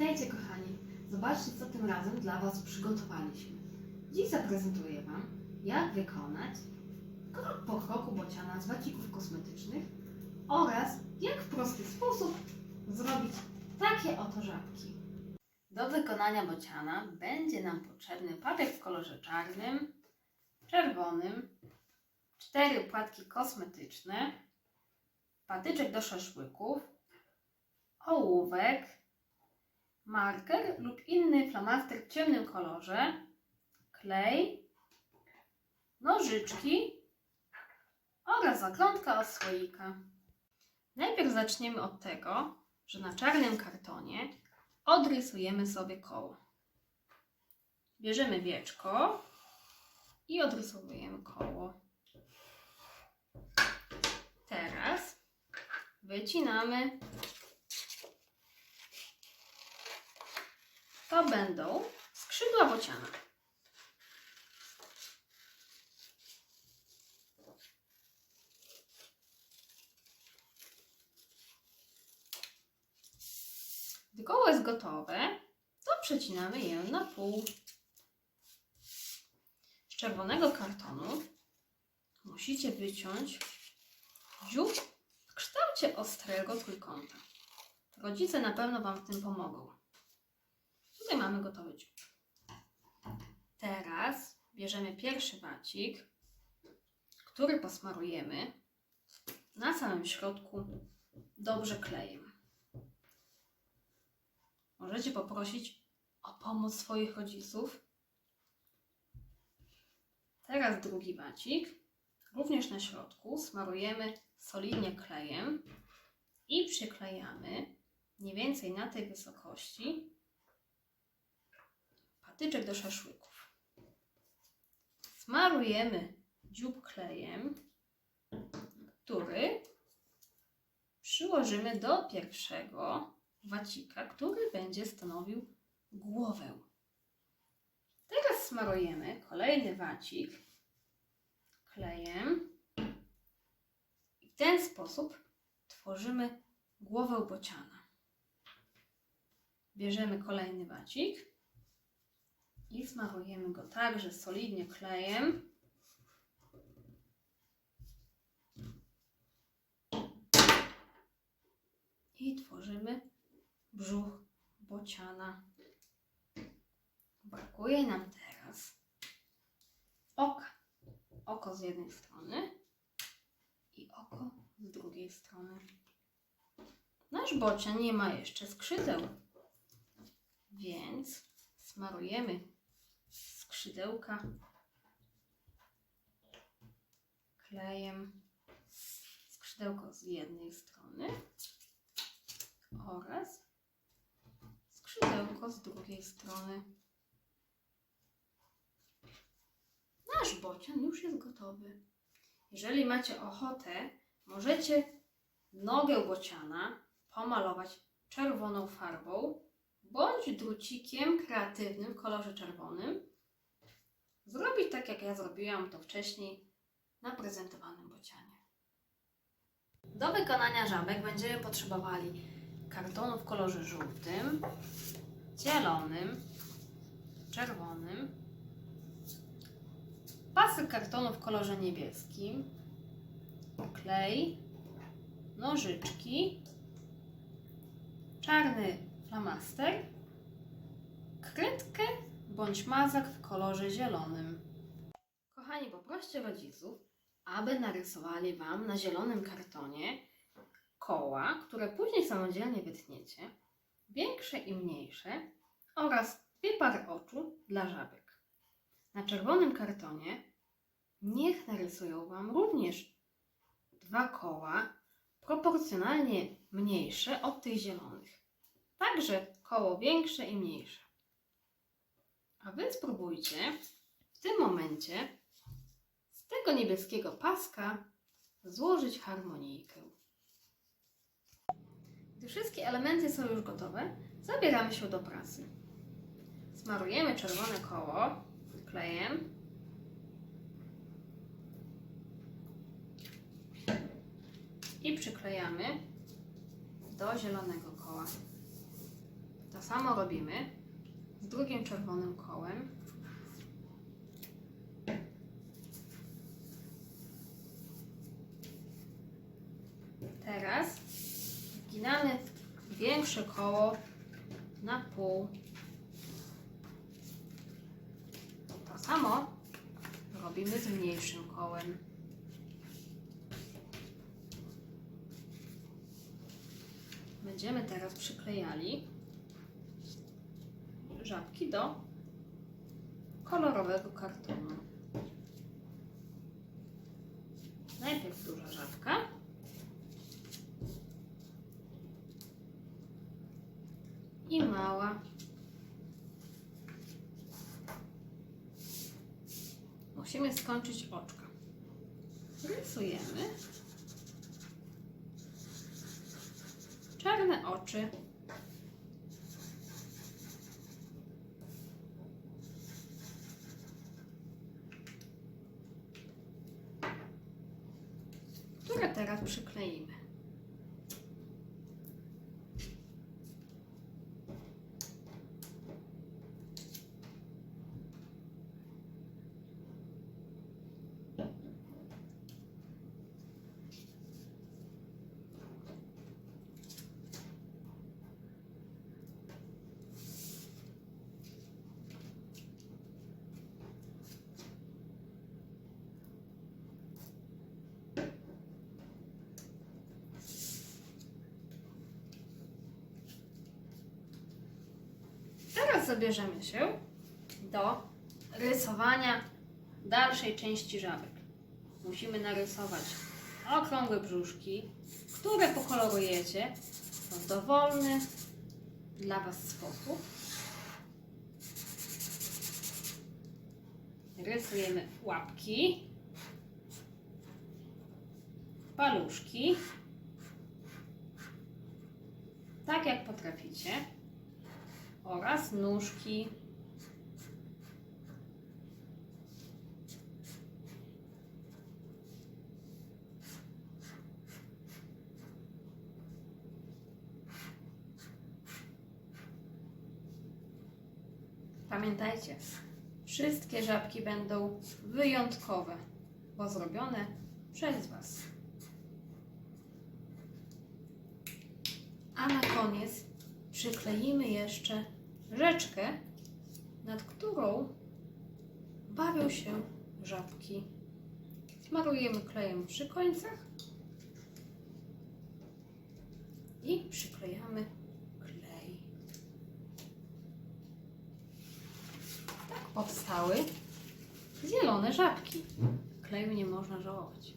Witajcie kochani. Zobaczcie co tym razem dla Was przygotowaliśmy. Dziś zaprezentuję Wam, jak wykonać krok po kroku bociana z wacików kosmetycznych oraz jak w prosty sposób zrobić takie oto żabki. Do wykonania bociana będzie nam potrzebny papier w kolorze czarnym, czerwonym, cztery płatki kosmetyczne, patyczek do szaszłyków, ołówek, marker lub inny flamaster w ciemnym kolorze, klej, nożyczki oraz zaklątka od słoika. Najpierw zaczniemy od tego, że na czarnym kartonie odrysujemy sobie koło. Bierzemy wieczko i odrysowujemy koło. Teraz wycinamy to będą skrzydła bociana. Gdy koło jest gotowe, to przecinamy je na pół. Z czerwonego kartonu musicie wyciąć dziób w kształcie ostrego trójkąta. Rodzice na pewno Wam w tym pomogą. Tutaj mamy gotowy dziób. Teraz bierzemy pierwszy wacik, który posmarujemy na samym środku dobrze klejem. Możecie poprosić o pomoc swoich rodziców. Teraz drugi wacik, również na środku, smarujemy solidnie klejem i przyklejamy mniej więcej na tej wysokości patyczek do szaszłyków. Smarujemy dziób klejem, który przyłożymy do pierwszego wacika, który będzie stanowił głowę. Teraz smarujemy kolejny wacik klejem i w ten sposób tworzymy głowę bociana. Bierzemy kolejny wacik i smarujemy go także solidnie klejem. I tworzymy brzuch bociana. Brakuje nam teraz oka. Oko z jednej strony i oko z drugiej strony. Nasz bocian nie ma jeszcze skrzydeł, więc smarujemy skrzydełka klejem skrzydełko z jednej strony oraz skrzydełko z drugiej strony. Nasz bocian już jest gotowy. Jeżeli macie ochotę, możecie nogę bociana pomalować czerwoną farbą bądź drucikiem kreatywnym w kolorze czerwonym. Zrobić tak, jak ja zrobiłam to wcześniej na prezentowanym bocianie. Do wykonania żabek będziemy potrzebowali kartonu w kolorze żółtym, zielonym, czerwonym, pasy kartonu w kolorze niebieskim, klej, nożyczki, czarny flamaster, kredkę bądź mazak w kolorze zielonym. Kochani, poproście rodziców, aby narysowali Wam na zielonym kartonie koła, które później samodzielnie wytniecie, większe i mniejsze oraz dwie pary oczu dla żabek. Na czerwonym kartonie niech narysują Wam również dwa koła proporcjonalnie mniejsze od tych zielonych. Także koło większe i mniejsze. A Wy spróbujcie w tym momencie z tego niebieskiego paska złożyć harmonijkę. Gdy wszystkie elementy są już gotowe, zabieramy się do pracy. Smarujemy czerwone koło klejem. I przyklejamy do zielonego koła. To samo robimy z drugim czerwonym kołem. Teraz wginamy większe koło na pół. To samo robimy z mniejszym kołem. Będziemy teraz przyklejali żabki do kolorowego kartonu. Najpierw duża żabka. I mała. Musimy skończyć oczka. Rysujemy czarne oczy. Które teraz przykleimy. Teraz zabierzemy się do rysowania dalszej części żabek. Musimy narysować okrągłe brzuszki, które pokolorujecie w dowolny dla Was sposób. Rysujemy łapki, paluszki, tak jak potraficie oraz nóżki. Pamiętajcie, wszystkie żabki będą wyjątkowe, bo zrobione przez Was. A na koniec przykleimy jeszcze rzeczkę, nad którą bawią się żabki. Smarujemy klejem przy końcach i przyklejamy klej. Tak powstały zielone żabki. Kleju nie można żałować.